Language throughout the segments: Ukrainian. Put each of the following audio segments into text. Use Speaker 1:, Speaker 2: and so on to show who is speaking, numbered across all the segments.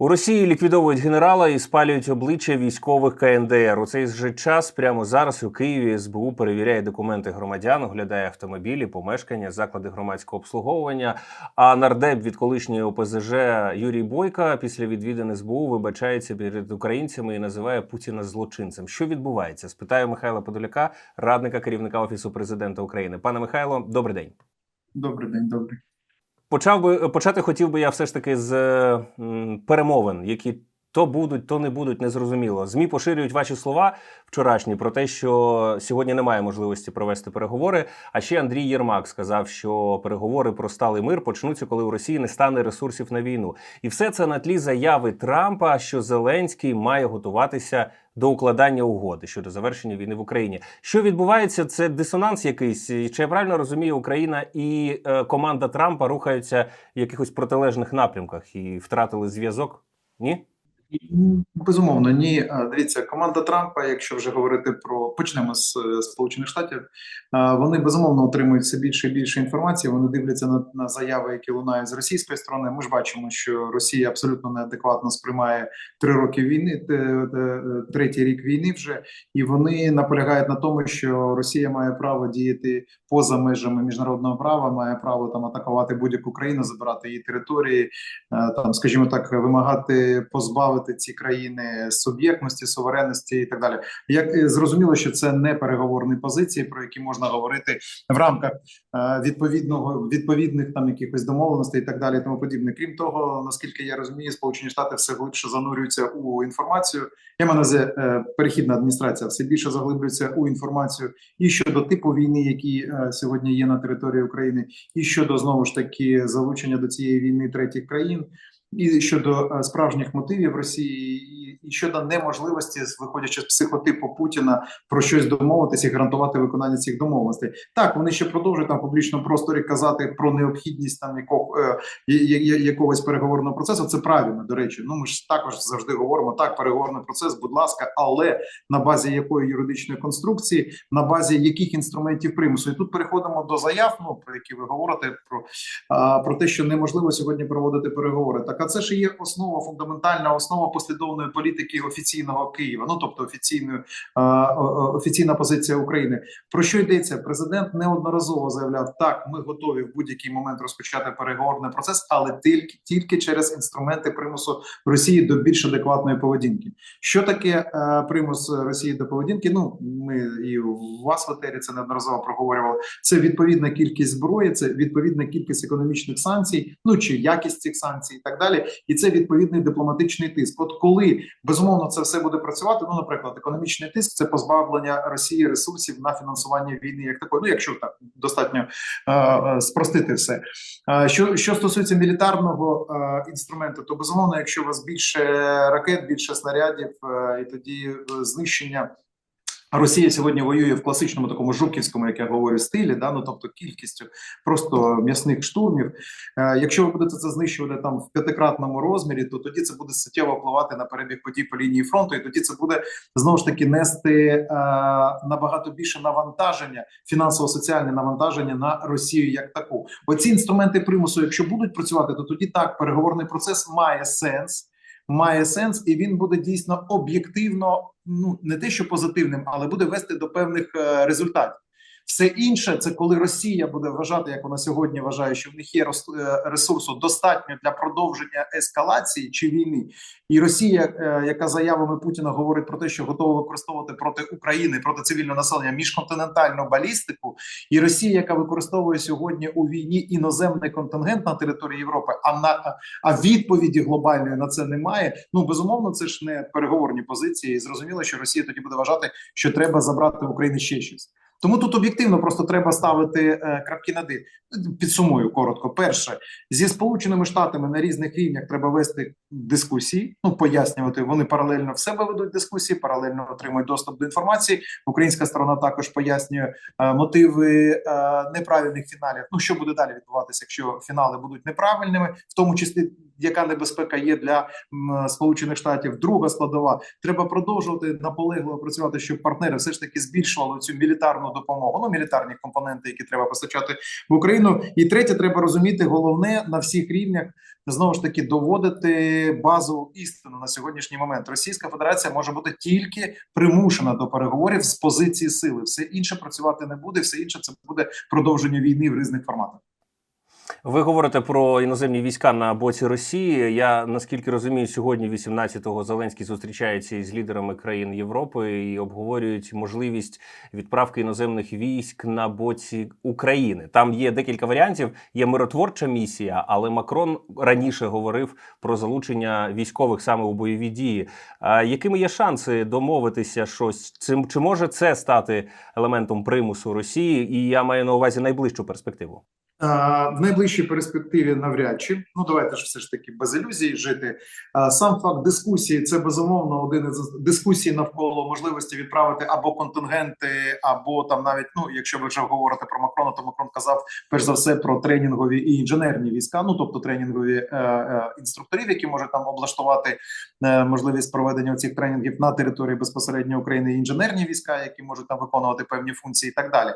Speaker 1: У Росії ліквідовують генерала і спалюють обличчя військових КНДР. У цей же час прямо зараз у Києві СБУ перевіряє документи громадян, оглядає автомобілі, помешкання, заклади громадського обслуговування. А нардеп від колишньої ОПЗЖ Юрій Бойка після відвідин СБУ вибачається перед українцями і називає Путіна злочинцем. Що відбувається? Спитаю Михайла Подоляка, радника керівника офісу президента України. Пане Михайло, добрий день.
Speaker 2: Добрий день, добрий.
Speaker 1: Почав би почати хотів би я все ж таки з перемовин, які то будуть, то не будуть, незрозуміло. Змі поширюють ваші слова вчорашні про те, що сьогодні немає можливості провести переговори. А ще Андрій Єрмак сказав, що переговори про сталий мир почнуться, коли у Росії не стане ресурсів на війну. І все це на тлі заяви Трампа, що Зеленський має готуватися до укладання угоди щодо завершення війни в Україні. Що відбувається? Це дисонанс якийсь. Чи я правильно розумію, Україна і е, команда Трампа рухаються в якихось протилежних напрямках і втратили зв'язок? Ні?
Speaker 2: Безумовно, ні. Дивіться, команда Трампа, якщо вже говорити про почнемо з е, Сполучених Штатів, вони безумовно отримують все більше і більше інформації. Вони дивляться на, на заяви, які лунають з російської сторони. Ми ж бачимо, що Росія абсолютно неадекватно сприймає три роки війни, третій рік війни вже, і вони наполягають на тому, що Росія має право діяти поза межами міжнародного права, має право там атакувати будь-яку країну, забирати її території, е, там, скажімо так, вимагати позбавити ці країни суб'єктності, суверенності і так далі. Як е, зрозуміло, що це не переговорні позиції, про які можна говорити в рамках е, відповідного відповідних там якихось домовленостей і так далі, і тому подібне. Крім того, наскільки я розумію, Сполучені Штати все глибше занурюються у інформацію. Я маю на е, перехідна адміністрація все більше заглиблюється у інформацію і щодо типу війни, які е, сьогодні є на території України, і щодо знову ж таки залучення до цієї війни третіх країн. І щодо е, справжніх мотивів Росії, і, щодо неможливості, виходячи з психотипу Путіна, про щось домовитися і гарантувати виконання цих домовленостей. Так, вони ще продовжують там в публічному просторі казати про необхідність там якого, е, якогось переговорного процесу. Це правильно, до речі. Ну ми ж також завжди говоримо так, переговорний процес, будь ласка, але на базі якої юридичної конструкції, на базі яких інструментів примусу. І тут переходимо до заяв, ну про які ви говорите, про а, про те, що неможливо сьогодні проводити переговори. Так, а це ж є основа, фундаментальна основа послідовної політики офіційного Києва. Ну тобто офіційної о- о- офіційна позиція України. Про що йдеться? Президент неодноразово заявляв: так, ми готові в будь-який момент розпочати переговорний процес, але тільки тільки через інструменти примусу Росії до більш адекватної поведінки. Що таке е, примус Росії до поведінки? Ну ми і у вас в етері це неодноразово проговорювали. Це відповідна кількість зброї, це відповідна кількість економічних санкцій, ну чи якість цих санкцій, і так далі. І це відповідний дипломатичний тиск. От коли безумовно це все буде працювати. Ну, наприклад, економічний тиск це позбавлення Росії ресурсів на фінансування війни, як такої. Ну, якщо так достатньо е, е, спростити все. Е, Що, що стосується мілітарного е, інструменту, то безумовно, якщо у вас більше ракет, більше снарядів, е, і тоді е, знищення. Росія сьогодні воює в класичному такому жуківському, як я говорю, стилі, да, ну тобто кількістю просто м'ясних штурмів. Е, якщо ви будете це знищувати там в п'ятикратному розмірі, то тоді це буде суттєво впливати на перебіг подій по лінії фронту, і тоді це буде знову ж таки нести е, набагато більше навантаження, фінансово-соціальне навантаження на Росію як таку. Оці інструменти примусу, якщо будуть працювати, то тоді так переговорний процес має сенс. Має сенс, і він буде дійсно об'єктивно, ну не те, що позитивним, але буде вести до певних е, результатів. Все інше, це коли Росія буде вважати, як вона сьогодні вважає, що в них є е, ресурсу достатньо для продовження ескалації чи війни, і Росія, е, яка заявами Путіна говорить про те, що готова використовувати проти України, проти цивільного населення міжконтинентальну балістику, і Росія, яка використовує сьогодні у війні іноземний контингент на території Європи, а на а відповіді глобальної на це немає. Ну безумовно, це ж не переговорні позиції. І зрозуміло, що Росія тоді буде вважати, що треба забрати в України ще щось. Тому тут об'єктивно просто треба ставити е, крапки над «і». Підсумую коротко. Перше, зі сполученими штатами на різних рівнях треба вести дискусії. Ну пояснювати. Вони паралельно в себе ведуть дискусії, паралельно отримують доступ до інформації. Українська сторона також пояснює е, мотиви е, неправильних фіналів. Ну що буде далі відбуватися, якщо фінали будуть неправильними, в тому числі яка небезпека є для Сполучених Штатів. Друга складова треба продовжувати наполегливо працювати, щоб партнери все ж таки збільшували цю мілітарну допомогу. Ну мілітарні компоненти, які треба постачати в Україну. І третє, треба розуміти головне на всіх рівнях. Знову ж таки доводити базову істину на сьогоднішній момент. Російська Федерація може бути тільки примушена до переговорів з позиції сили. Все інше працювати не буде. Все інше це буде продовження війни в різних форматах.
Speaker 1: Ви говорите про іноземні війська на боці Росії. Я наскільки розумію, сьогодні, 18-го, Зеленський зустрічається із лідерами країн Європи і обговорюють можливість відправки іноземних військ на боці України. Там є декілька варіантів. Є миротворча місія, але Макрон раніше говорив про залучення військових саме у бойові дії. А якими є шанси домовитися щось? Цим чи може це стати елементом примусу Росії? І я маю на увазі найближчу перспективу.
Speaker 2: В найближчій перспективі навряд чи ну давайте ж все ж таки без ілюзій жити. Сам факт дискусії це безумовно один із дискусій навколо можливості відправити або контингенти, або там навіть ну, якщо ви вже говорите про Макрона, то Макрон казав перш за все про тренінгові і інженерні війська. Ну тобто тренінгові е, е, інструкторів, які можуть там облаштувати е, можливість проведення цих тренінгів на території безпосередньо України, і інженерні війська, які можуть там виконувати певні функції, і так далі.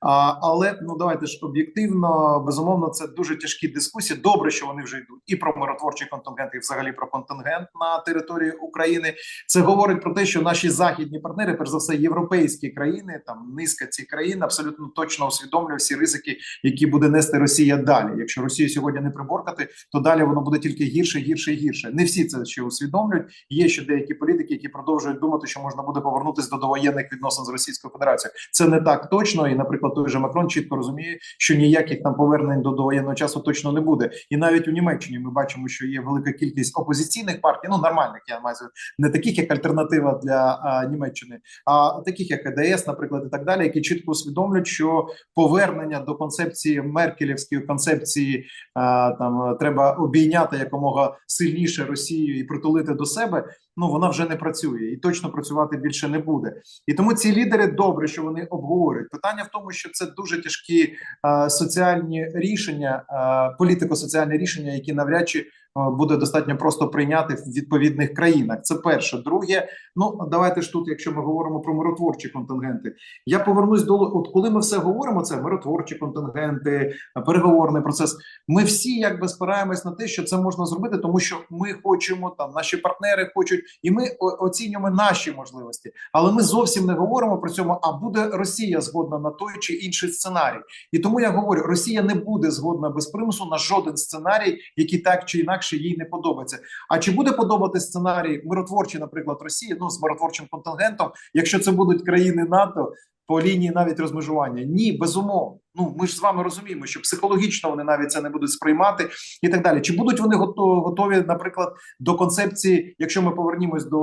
Speaker 2: А, але ну давайте ж об'єктивно безумовно, це дуже тяжкі дискусії. Добре, що вони вже йдуть і про миротворчий контингент, і взагалі про контингент на території України. Це говорить про те, що наші західні партнери, перш за все, європейські країни, там низка ці країн абсолютно точно усвідомлює всі ризики, які буде нести Росія далі. Якщо Росію сьогодні не приборкати, то далі воно буде тільки гірше, гірше і гірше. Не всі це ще усвідомлюють. Є ще деякі політики, які продовжують думати, що можна буде повернутися до довоєнних відносин з Російською Федерацією. Це не так точно. І, наприклад, той же Макрон чітко розуміє, що ніяких там повернень до довоєнного часу точно не буде. І навіть у Німеччині ми бачимо, що є велика кількість опозиційних партій, ну нормальних, я маю не таких як альтернатива для а, Німеччини, а таких як ЕДС, наприклад, і так далі, які чітко усвідомлюють, що повернення до концепції Меркелівської концепції а, там треба обійняти якомога сильніше Росію і притулити до себе. Ну вона вже не працює і точно працювати більше не буде. І тому ці лідери добре, що вони обговорюють. Питання в тому, що це дуже тяжкі е, соціальні рішення, е, політико-соціальні рішення, які навряд чи буде достатньо просто прийняти в відповідних країнах. Це перше. Друге, ну давайте ж тут, якщо ми говоримо про миротворчі контингенти, я повернусь до от коли ми все говоримо, це миротворчі контингенти, переговорний процес. Ми всі якби спираємось на те, що це можна зробити, тому що ми хочемо там, наші партнери хочуть, і ми оцінюємо наші можливості. Але ми зовсім не говоримо про цьому. А буде Росія згодна на той чи інший сценарій. І тому я говорю: Росія не буде згодна без примусу на жоден сценарій, який так чи інакше їй не подобається. А чи буде подобати сценарій миротворчий, наприклад, Росії, ну з миротворчим контингентом, якщо це будуть країни НАТО по лінії навіть розмежування? Ні, безумовно. Ну ми ж з вами розуміємо, що психологічно вони навіть це не будуть сприймати і так далі. Чи будуть вони гото- готові, наприклад, до концепції, якщо ми повернімось до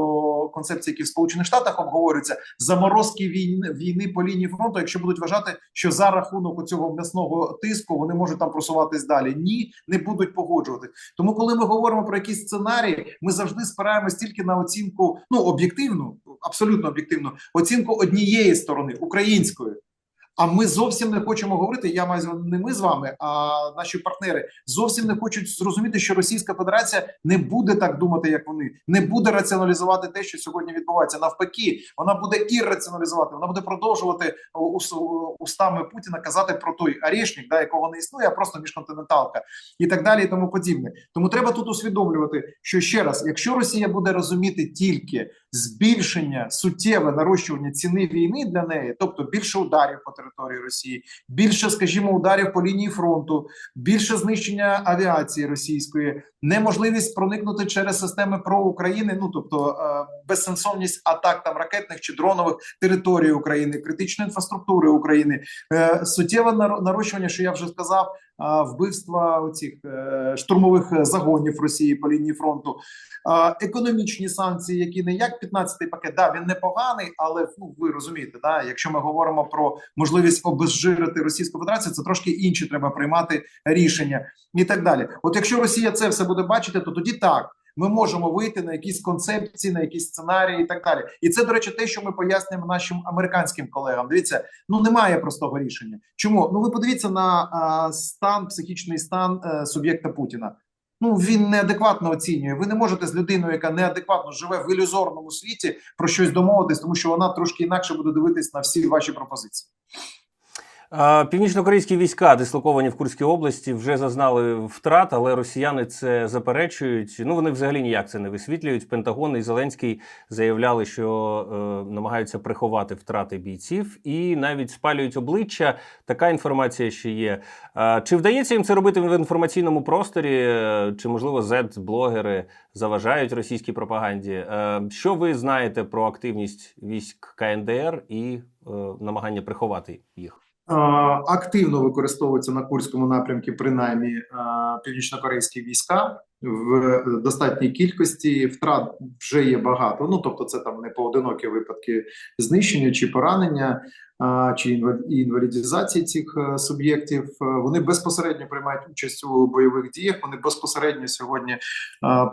Speaker 2: концепції, які в Сполучених Штатах обговорюються, заморозки війни війни по лінії фронту, якщо будуть вважати, що за рахунок цього м'ясного тиску вони можуть там просуватись далі? Ні, не будуть погоджувати. Тому, коли ми говоримо про якісь сценарії, ми завжди спираємось тільки на оцінку, ну об'єктивну, абсолютно об'єктивну оцінку однієї сторони української. А ми зовсім не хочемо говорити. Я маю не ми з вами, а наші партнери зовсім не хочуть зрозуміти, що Російська Федерація не буде так думати, як вони, не буде раціоналізувати те, що сьогодні відбувається. Навпаки, вона буде ірраціоналізувати, вона буде продовжувати устами Путіна казати про той орешник, да, якого не існує, а просто міжконтиненталка і так далі, і тому подібне. Тому треба тут усвідомлювати, що ще раз, якщо Росія буде розуміти тільки збільшення суттєве нарощування ціни війни для неї, тобто більше ударів по території Росії, більше, скажімо, ударів по лінії фронту, більше знищення авіації російської, неможливість проникнути через системи про України, ну тобто е, безсенсовність атак там ракетних чи дронових територій України, критичної інфраструктури України, е, суттєве нар- нарощування, що я вже сказав, вбивства оцих е, штурмових е, загонів Росії по лінії фронту, економічні санкції, які не як 15-й пакет, да він непоганий, але ну ви розумієте, да, якщо ми говоримо про можливість обезжирити Російську Федерацію, це трошки інші треба приймати рішення і так далі. От якщо Росія це все буде бачити, то тоді так. Ми можемо вийти на якісь концепції, на якісь сценарії і так далі. І це, до речі, те, що ми пояснюємо нашим американським колегам. Дивіться, ну немає простого рішення. Чому? Ну ви подивіться на а, стан, психічний стан е, суб'єкта Путіна. Ну він неадекватно оцінює. Ви не можете з людиною, яка неадекватно живе в ілюзорному світі, про щось домовитись, тому що вона трошки інакше буде дивитись на всі ваші пропозиції.
Speaker 1: Північно-корейські війська, дислоковані в Курській області, вже зазнали втрат, але росіяни це заперечують. Ну вони взагалі ніяк це не висвітлюють. Пентагон і Зеленський заявляли, що е, намагаються приховати втрати бійців і навіть спалюють обличчя. Така інформація ще є. А, чи вдається їм це робити в інформаційному просторі? Е, Чи можливо зет-блогери заважають російській пропаганді? Е, що ви знаєте про активність військ КНДР і е, намагання приховати їх?
Speaker 2: Активно використовуються на Курському напрямку, принаймні північнокорейські війська в достатній кількості. Втрат вже є багато. Ну тобто, це там не поодинокі випадки знищення чи поранення. Чи інва- інвалідизації цих е, суб'єктів Е, вони безпосередньо приймають участь у бойових діях. Вони безпосередньо сьогодні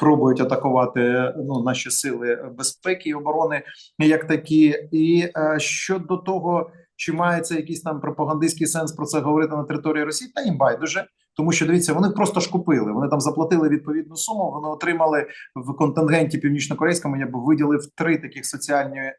Speaker 2: пробують атакувати ну наші сили безпеки і оборони як такі. І е, щодо того, чи має це якийсь там пропагандистський сенс про це говорити на території Росії? Та їм байдуже. Тому що дивіться, вони просто ж купили. Вони там заплатили відповідну суму. Вони отримали в контингенті північно-корейському. Я б виділив три таких соціальні е,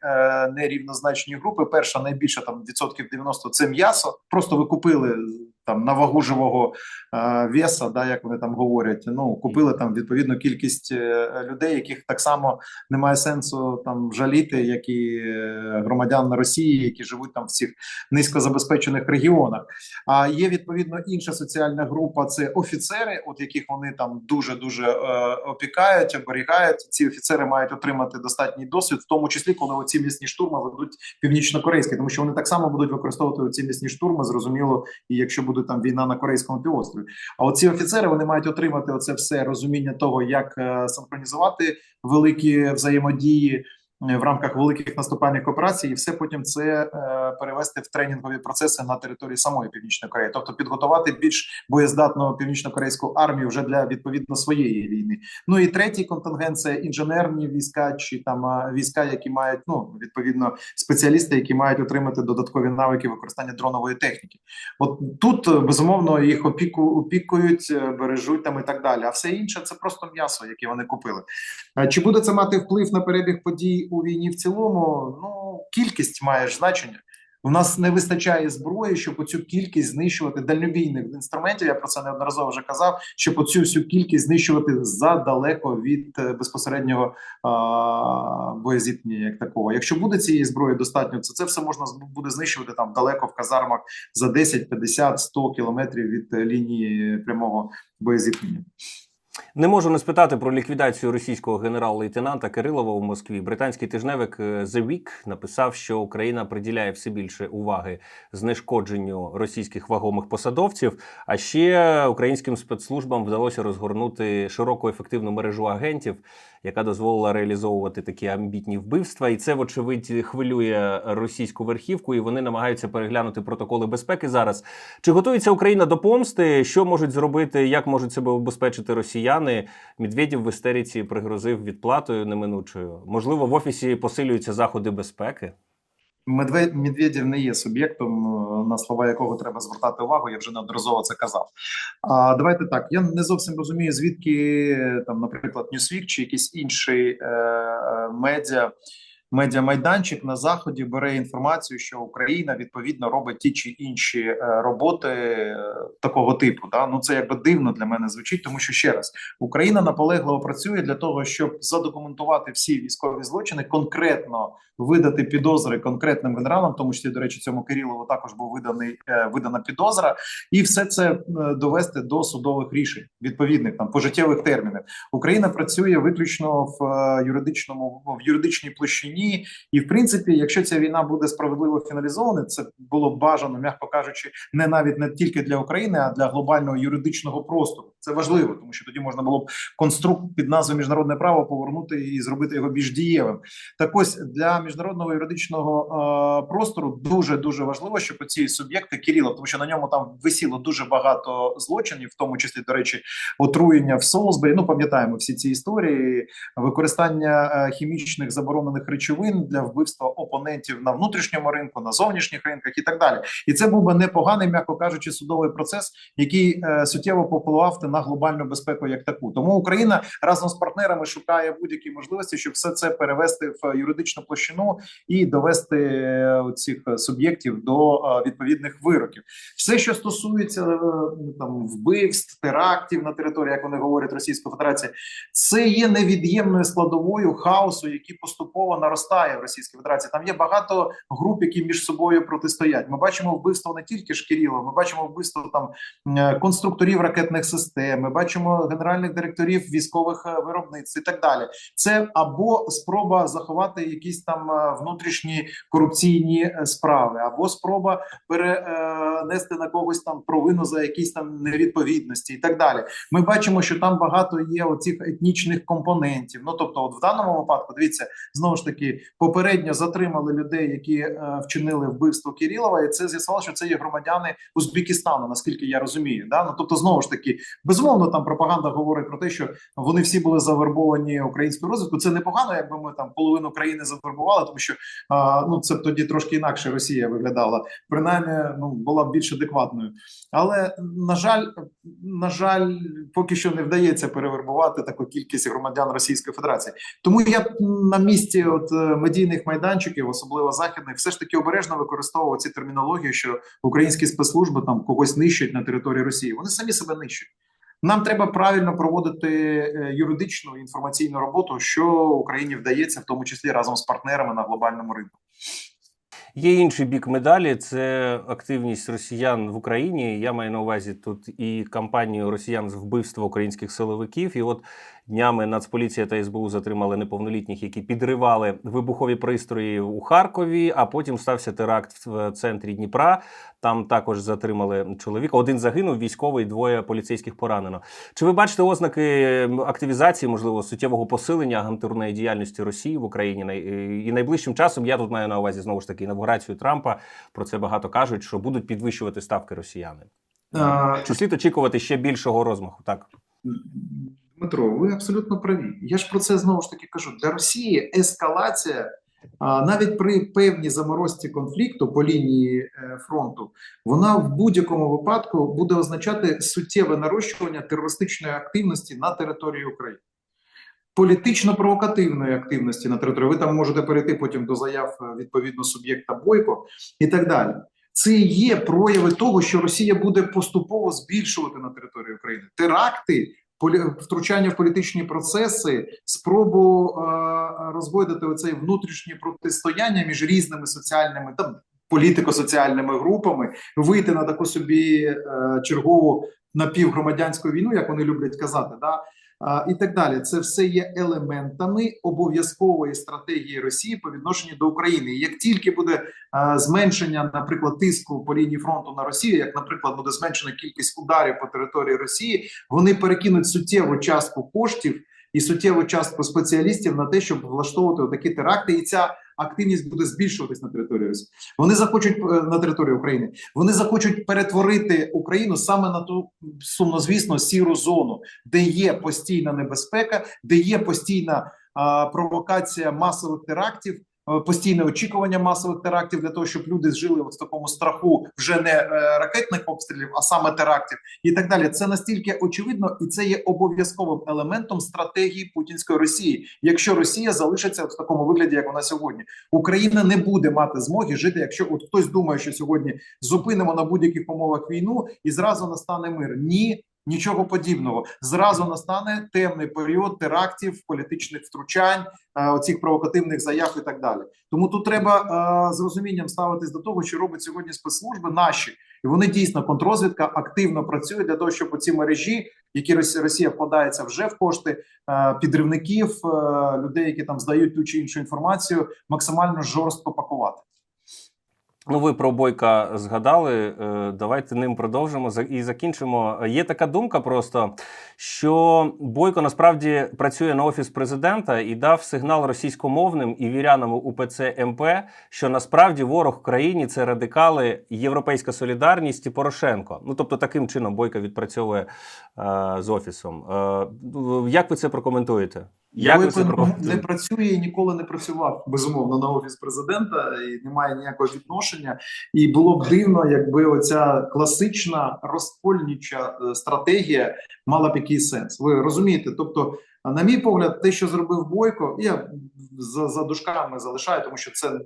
Speaker 2: нерівнозначні групи. Перша найбільша там відсотків 90 – це м'ясо. Просто ви купили там на вагу живого е, веса, да, як вони там говорять. Ну купили там відповідну кількість е, людей, яких так само немає сенсу там жаліти, як і е, громадян Росії, які живуть там в цих низькозабезпечених регіонах. А є відповідно інша соціальна група це офіцери, от яких вони там дуже дуже е, опікають, оберігають. Ці офіцери мають отримати достатній досвід, в тому числі коли оці місні штурми ведуть північно-корейські, тому що вони так само будуть використовувати ці місні штурми. Зрозуміло, і якщо буде там війна на корейському півострові. А оці офіцери вони мають отримати оце все розуміння того, як е, синхронізувати великі взаємодії в рамках великих наступальних операцій, і все потім це е, перевести в тренінгові процеси на території самої північної Кореї, тобто підготувати більш боєздатну північно-корейську армію вже для відповідно своєї війни. Ну і третій контингент це інженерні війська чи там е, війська, які мають ну відповідно спеціалісти, які мають отримати додаткові навики використання дронової техніки. От тут е, безумовно їх опіку опікують, е, бережуть там і так далі. А все інше це просто м'ясо, яке вони купили. Чи буде це мати вплив на перебіг подій у війні в цілому? Ну кількість має ж значення. У нас не вистачає зброї, щоб оцю кількість знищувати дальнобійних інструментів. Я про це неодноразово вже казав. Щоб оцю всю кількість знищувати задалеко від е, безпосереднього а, боєзіткнення, як такого. Якщо буде цієї зброї достатньо, то це все можна буде знищувати там далеко в казармах за 10, 50, 100 кілометрів від е, лінії прямого боєзіткнення.
Speaker 1: Не можу не спитати про ліквідацію російського генерал-лейтенанта Кирилова у Москві. Британський тижневик е, The Week написав, що Україна приділяє все більше уваги знешкодженню російських вагомих посадовців. А ще українським спецслужбам вдалося розгорнути широку ефективну мережу агентів, яка дозволила реалізовувати такі амбітні вбивства. І це, вочевидь, хвилює російську верхівку, і вони намагаються переглянути протоколи безпеки зараз. Чи готується Україна до помсти? Що можуть зробити, як можуть себе обезпечити росіяни? Медведів в істериці пригрозив відплатою неминучою. Можливо, в офісі посилюються заходи безпеки.
Speaker 2: Медведєв не є суб'єктом, е, на слова якого треба звертати увагу. Я вже неодноразово це казав. А давайте так. Я не зовсім розумію, звідки там, наприклад, Newsweek чи якісь інший е, е, медіа. Медіамайданчик на заході бере інформацію, що Україна відповідно робить ті чи інші е, роботи е, такого типу. Да? Ну це якби дивно для мене звучить, тому що ще раз Україна наполегливо працює для того, щоб задокументувати всі військові злочини, конкретно видати підозри конкретним генералам, тому числі, до речі, цьому Кирилову також був виданий е, видана підозра, і все це довести до судових рішень відповідних там пожиттєвих термінів. Україна працює виключно в юридичному в юридичній площині, і в принципі, якщо ця війна буде справедливо фіналізована, це було бажано, м'яко кажучи, не навіть не тільки для України, а для глобального юридичного простору. Це важливо, тому що тоді можна було б конструкт під назвою міжнародне право повернути і зробити його більш дієвим. Так ось для міжнародного юридичного е, простору дуже дуже важливо, щоб ці суб'єкти Кирила, тому що на ньому там висіло дуже багато злочинів, в тому числі до речі, отруєння в Солсбері. Ну пам'ятаємо всі ці історії, використання е, хімічних заборонених речовин для вбивства опонентів на внутрішньому ринку, на зовнішніх ринках і так далі. І це був би непоганий, м'яко кажучи, судовий процес, який е, суттєво попливав на глобальну безпеку як таку. Тому Україна разом з партнерами шукає будь-які можливості, щоб все це перевести в юридичну площину і довести е, цих суб'єктів до е, відповідних вироків. Все, що стосується е, там вбивств, терактів на території, як вони говорять Російської Федерації, це є невід'ємною складовою хаосу, який поступово наростає в Російській Федерації. Там є багато груп, які між собою протистоять. Ми бачимо вбивство не тільки Шкірілова, ми бачимо вбивство там конструкторів ракетних систем. Ми бачимо генеральних директорів військових е, виробництв і так далі. Це або спроба заховати якісь там е, внутрішні корупційні е, справи, або спроба перенести на когось там провину за якісь там невідповідності і так далі. Ми бачимо, що там багато є оцих етнічних компонентів. Ну тобто, от в даному випадку, дивіться, знову ж таки, попередньо затримали людей, які вчинили вбивство Кирилова, і це з'ясувало, що це є громадяни Узбекистану, наскільки я розумію. Да? Ну тобто, знову ж таки, безумовно, там пропаганда говорить про те, що вони всі були завербовані українською розвідкою. Це непогано, якби ми там половину країни завербували, тому що а, ну це б тоді трошки інакше Росія виглядала. Принаймні, ну була б більш адекватною. Але на жаль, на жаль, поки що не вдається перевербувати таку кількість громадян Російської Федерації. Тому я на місці от е, медійних майданчиків, особливо західних, все ж таки обережно використовував ці термінології, що українські спецслужби там когось нищать на території Росії. Вони самі себе нищать. Нам треба правильно проводити е, юридичну інформаційну роботу, що Україні вдається, в тому числі разом з партнерами на глобальному ринку.
Speaker 1: Є інший бік медалі це активність росіян в Україні. Я маю на увазі тут і кампанію росіян з вбивства українських силовиків. І от днями Нацполіція та СБУ затримали неповнолітніх, які підривали вибухові пристрої у Харкові. А потім стався теракт в центрі Дніпра. Там також затримали чоловіка. Один загинув, військовий, двоє поліцейських поранено. Чи ви бачите ознаки активізації, можливо, суттєвого посилення агентурної діяльності Росії в Україні? І найближчим часом я тут маю на увазі знову ж таки інавгурацію Трампа. Про це багато кажуть, що будуть підвищувати ставки росіяни.
Speaker 2: Е,
Speaker 1: Чи слід очікувати ще більшого розмаху? Так.
Speaker 2: Дмитро, ви абсолютно праві. Я ж про це знову ж таки кажу. Для Росії ескалація, навіть при певній заморозці конфлікту по лінії е, фронту, вона в будь-якому випадку буде означати суттєве нарощування терористичної активності на території України. Політично-провокативної активності на території. Ви там можете перейти потім до заяв е, відповідно суб'єкта Бойко і так далі. Це є прояви того, що Росія буде поступово збільшувати на території України теракти. Втручання в політичні процеси, спробу е... розводити оце внутрішнє протистояння між різними соціальними там політико-соціальними групами, вийти на таку собі е... чергову напівгромадянську війну, як вони люблять казати, да. І так далі, це все є елементами обов'язкової стратегії Росії по відношенню до України. І як тільки буде зменшення, наприклад, тиску по лінії фронту на Росію, як, наприклад, буде зменшена кількість ударів по території Росії, вони перекинуть суттєву частку коштів і суттєву частку спеціалістів на те, щоб влаштовувати такі теракти, і ця активність буде збільшуватись на території Росії. Вони захочуть е, на території України. Вони захочуть перетворити Україну саме на ту сумнозвісно сіру зону, де є постійна небезпека, де є постійна а, провокація масових терактів. Е, Постійне очікування масових терактів для того, щоб люди жили в такому страху вже не е, ракетних обстрілів, а саме терактів, і так далі. Це настільки очевидно, і це є обов'язковим елементом стратегії путінської Росії. Якщо Росія залишиться в такому вигляді, як вона сьогодні, Україна не буде мати змоги жити. Якщо от хтось думає, що сьогодні зупинимо на будь-яких умовах війну і зразу настане мир. Ні. Нічого подібного зразу настане темний період терактів, політичних втручань, е, оцих провокативних заяв і так далі. Тому тут треба е, з розумінням ставитись до того, що робить сьогодні спецслужби наші, і вони дійсно контррозвідка активно працює для того, щоб оці мережі, які Росія, вкладається вже в кошти е, підривників, людей, які там здають ту чи іншу інформацію, максимально жорстко пакувати.
Speaker 1: Ну, ви про Бойка згадали. Е, Давайте ним продовжимо і закінчимо. Є така думка просто, що Бойко насправді працює на офіс президента і дав сигнал російськомовним і вірянам УПЦ МП, що насправді ворог в країні це радикали, Європейська солідарність і Порошенко. Ну тобто, таким чином Бойко відпрацьовує е, з офісом. Е, Як ви це прокоментуєте? Як ви це
Speaker 2: не працює і ніколи не працював безумовно на офіс президента і немає ніякого відношення. І було б дивно, якби оця класична розкольнича е, стратегія мала б якийсь сенс. Ви розумієте? Тобто, на мій погляд, те, що зробив Бойко, я за, за дужками залишаю, тому що це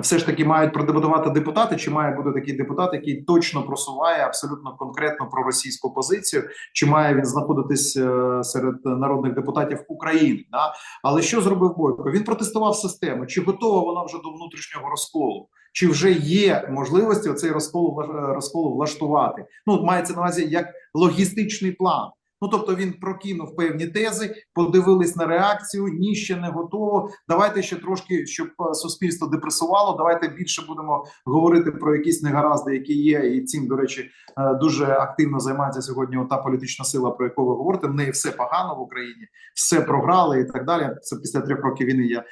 Speaker 2: все ж таки мають продебатувати депутати, чи має бути такий депутат, який точно просуває абсолютно конкретно проросійську позицію, чи має він знаходитись е, серед народних депутатів України? Да? Але що зробив Бойко? Він протестував систему. Чи готова вона вже до внутрішнього розколу? Чи вже є можливості оцей розкол розколу влаштувати? Ну мається на увазі як логістичний план. Ну тобто він прокинув певні тези, подивились на реакцію. Ні, ще не готово. Давайте ще трошки, щоб е, суспільство депресувало. Давайте більше будемо говорити про якісь негаразди, які є, і цим, до речі, е, дуже активно займається сьогодні та політична сила, про яку ви говорите. В неї все погано в Україні, все програли і так далі. Це після трьох років війни. Я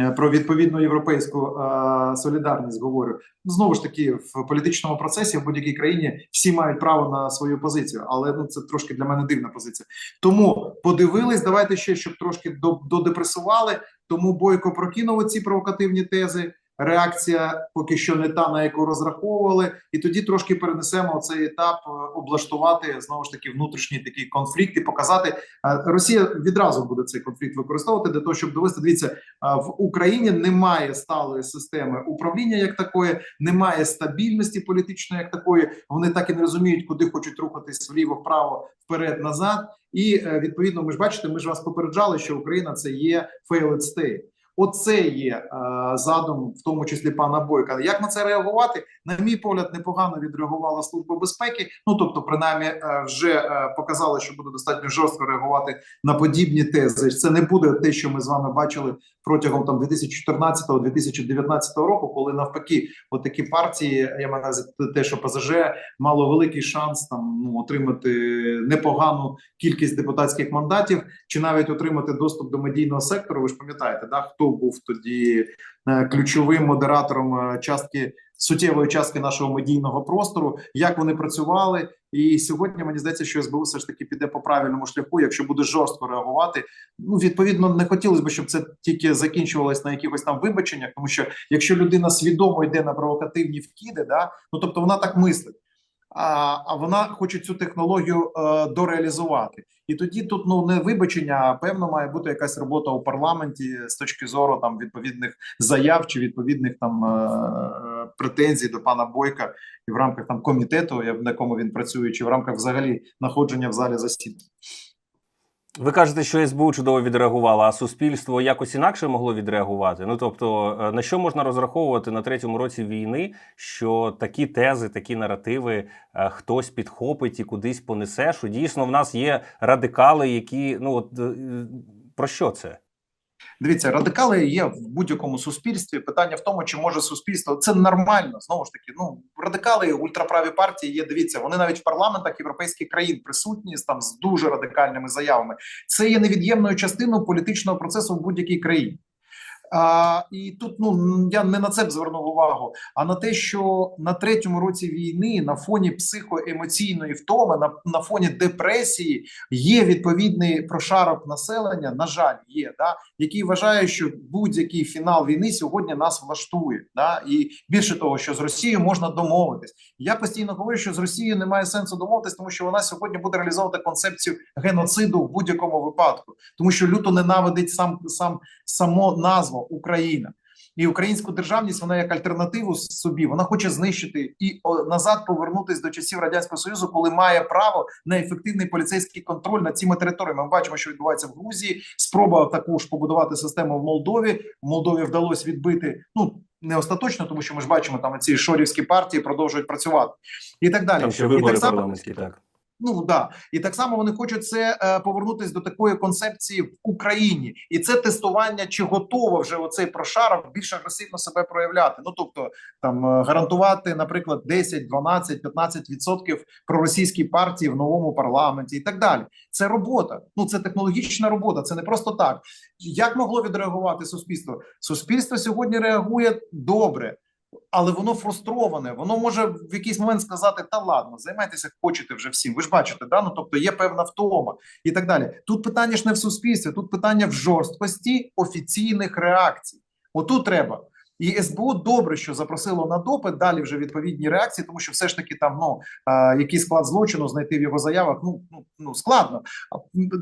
Speaker 2: е, про відповідну європейську солідарність говорю. Знову ж таки, в політичному процесі в будь-якій країні всі мають право на свою позицію, але ну це трошки для мене дивна позиція. Тому подивились, давайте ще щоб трошки до- додепресували. Тому Бойко прокинув ці провокативні тези. Реакція поки що не та, на яку розраховували, і тоді трошки перенесемо цей етап е, облаштувати знову ж таки внутрішній такий конфлікт і показати. Е, Росія відразу буде цей конфлікт використовувати для того, щоб довести. Дивіться, в Україні немає сталої системи управління як такої, немає стабільності політичної як такої. Вони так і не розуміють, куди хочуть рухатись вліво, вправо, вперед, назад. І е, відповідно, ми ж бачите, ми ж вас попереджали, що Україна це є failed state. Оце є е, задум, в тому числі пана Бойка. Як на це реагувати? На мій погляд, непогано відреагувала служба безпеки. Ну тобто, принаймні, е, вже е, показали, що буде достатньо жорстко реагувати на подібні тези. Це не буде те, що ми з вами бачили протягом там 2014-2019 року, коли навпаки, от такі партії, я маю те, що ПЗЖ мало великий шанс там ну отримати непогану кількість депутатських мандатів, чи навіть отримати доступ до медійного сектору. Ви ж пам'ятаєте, да хто був тоді е, ключовим модератором е, частки суттєвої частки нашого медійного простору, як вони працювали, і сьогодні мені здається, що СБУ все ж таки піде по правильному шляху, якщо буде жорстко реагувати. Ну відповідно, не хотілося б, щоб це тільки закінчувалось на якихось там вибаченнях, тому що якщо людина свідомо йде на провокативні вкиди, да ну тобто вона так мислить. А, вона хоче цю технологію е, дореалізувати, і тоді тут ну не вибачення, а певно має бути якась робота у парламенті з точки зору там відповідних заяв чи відповідних там е, е, претензій до пана Бойка і в рамках там комітету, на якому він працює, чи в рамках взагалі знаходження в залі засідань.
Speaker 1: Ви кажете, що СБУ чудово відреагувало, а суспільство якось інакше могло відреагувати. Ну тобто, е, на що можна розраховувати на третьому році війни, що такі тези, такі наративи е, хтось підхопить і кудись понесе, що дійсно в нас є радикали, які ну от е, про що це?
Speaker 2: Дивіться, радикали є в будь-якому суспільстві. Питання в тому, чи може суспільство це нормально. Знову ж таки, ну радикали, ультраправі партії є. Дивіться, вони навіть в парламентах європейських країн присутні там з дуже радикальними заявами. Це є невід'ємною частиною політичного процесу в будь-якій країні. А, і тут ну я не на це б звернув увагу, а на те, що на третьому році війни на фоні психоемоційної втоми, на, на фоні депресії є відповідний прошарок населення. На жаль, є да, який вважає, що будь-який фінал війни сьогодні нас влаштує. Да, і більше того, що з Росією можна домовитись. Я постійно говорю, що з Росією немає сенсу домовитись, тому що вона сьогодні буде реалізовувати концепцію геноциду в будь-якому випадку, тому що люто ненавидить сам сам само назва Україна. І українську державність вона як альтернативу собі вона хоче знищити і назад повернутись до часів радянського союзу, коли має право на ефективний поліцейський контроль над цими територіями. Ми бачимо, що відбувається в Грузії. Спроба також побудувати систему в Молдові. В Молдові вдалося відбити. Ну не остаточно, тому що ми ж бачимо, там ці шорівські партії продовжують працювати і так далі.
Speaker 1: Там ще
Speaker 2: і
Speaker 1: вибори
Speaker 2: так само
Speaker 1: парламентські, так.
Speaker 2: Ну да, і так само вони хочуть це е, повернутись до такої концепції в Україні, і це тестування, чи готово вже оцей прошарок більш агресивно себе проявляти. Ну тобто там е, гарантувати, наприклад, 10, 12, 15 відсотків проросійській партії в новому парламенті і так далі. Це робота. Ну це технологічна робота. Це не просто так. Як могло відреагувати суспільство? Суспільство сьогодні реагує добре. Але воно фрустроване. Воно може в якийсь момент сказати: та ладно, займайтеся, хочете вже всім. Ви ж бачите, да? ну тобто є певна втома і так далі. Тут питання ж не в суспільстві, тут питання в жорсткості офіційних реакцій. Отут треба. І СБУ добре, що запросило на допит далі вже відповідні реакції, тому що все ж таки там ну який склад злочину знайти в його заявах. Ну ну ну складно.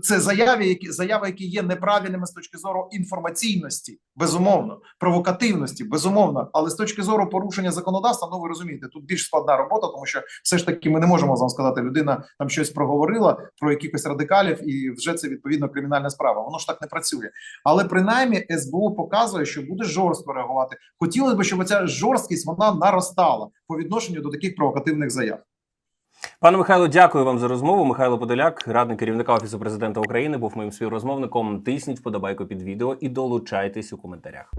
Speaker 2: Це заяви, які заяви, які є неправильними з точки зору інформаційності, безумовно, провокативності, безумовно. Але з точки зору порушення законодавства, ну ви розумієте, тут більш складна робота, тому що все ж таки ми не можемо вам сказати, людина там щось проговорила про якихось радикалів, і вже це відповідно кримінальна справа. Воно ж так не працює. Але принаймні СБУ показує, що буде жорстко реагувати. Хотілося б, щоб ця жорсткість вона наростала по відношенню до таких провокативних заяв.
Speaker 1: Пане Михайло, дякую вам за розмову. Михайло Подоляк, радник керівника офісу президента України, був моїм співрозмовником. Тисніть вподобайку під відео і долучайтесь у коментарях.